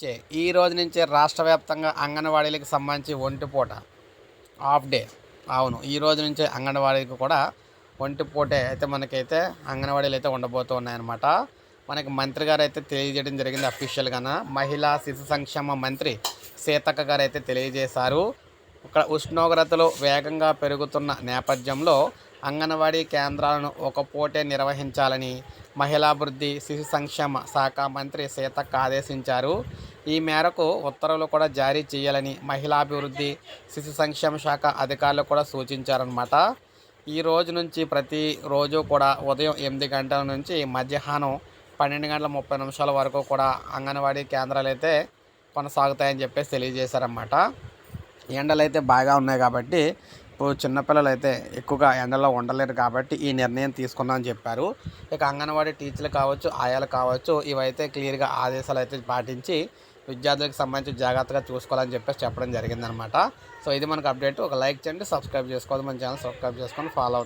నుంచే ఈ రోజు నుంచే రాష్ట్ర వ్యాప్తంగా అంగన్వాడీలకు సంబంధించి ఒంటిపూట హాఫ్ డే. అవును ఈ రోజు నుంచే అంగన్వాడీకి కూడా ఒంటిపూటే అయితే మనకైతే అంగన్వాడీలు అయితే ఉండబోతూ ఉన్నాయన్నమాట. మనకి మంత్రి గారు అయితే తెలియజేయడం జరిగింది అఫీషియల్గాన మహిళా శిశు సంక్షేమ మంత్రి సీతక్క గారు అయితే తెలియజేశారు. ఉష్ణోగ్రతలు వేగంగా పెరుగుతున్న నేపథ్యంలో అంగన్వాడీ కేంద్రాలను ఒక పూటే నిర్వహించాలని మహిళాభివృద్ధి శిశు సంక్షేమ శాఖ మంత్రి సీతక్క ఆదేశించారు. ఈ మేరకు ఉత్తర్వులు కూడా జారీ చేయాలని మహిళాభివృద్ధి శిశు సంక్షేమ శాఖ అధికారులు కూడా సూచించారనమాట ఈ రోజు నుంచి ప్రతి రోజు కూడా ఉదయం ఎనిమిది గంటల నుంచి మధ్యాహ్నం పన్నెండు గంటల ముప్పై నిమిషాల వరకు కూడా అంగన్వాడీ కేంద్రాలు అయితే కొనసాగుతాయని చెప్పేసి తెలియజేశారన్నమాట. ఎండలు అయితే బాగా ఉన్నాయి కాబట్టి ఇప్పుడు చిన్నపిల్లలు అయితే ఎక్కువగా ఎండలో ఉండలేరు కాబట్టి ఈ నిర్ణయం తీసుకున్నామని చెప్పారు. ఇక అంగన్వాడీ టీచర్లు కావచ్చు ఆయాలు కావచ్చు ఇవైతే క్లియర్గా ఆదేశాలు అయితే పాటించి విద్యార్థులకు సంబంధించి జాగ్రత్తగా చూసుకోవాలని చెప్పేసి చెప్పడం జరిగిందనమాట. సో ఇది మనకు అప్డేట్. ఒక లైక్ చేయండి సబ్స్క్రైబ్ చేసుకోవాలి మన ఛానల్ సబ్స్క్రైబ్ చేసుకొని ఫాలో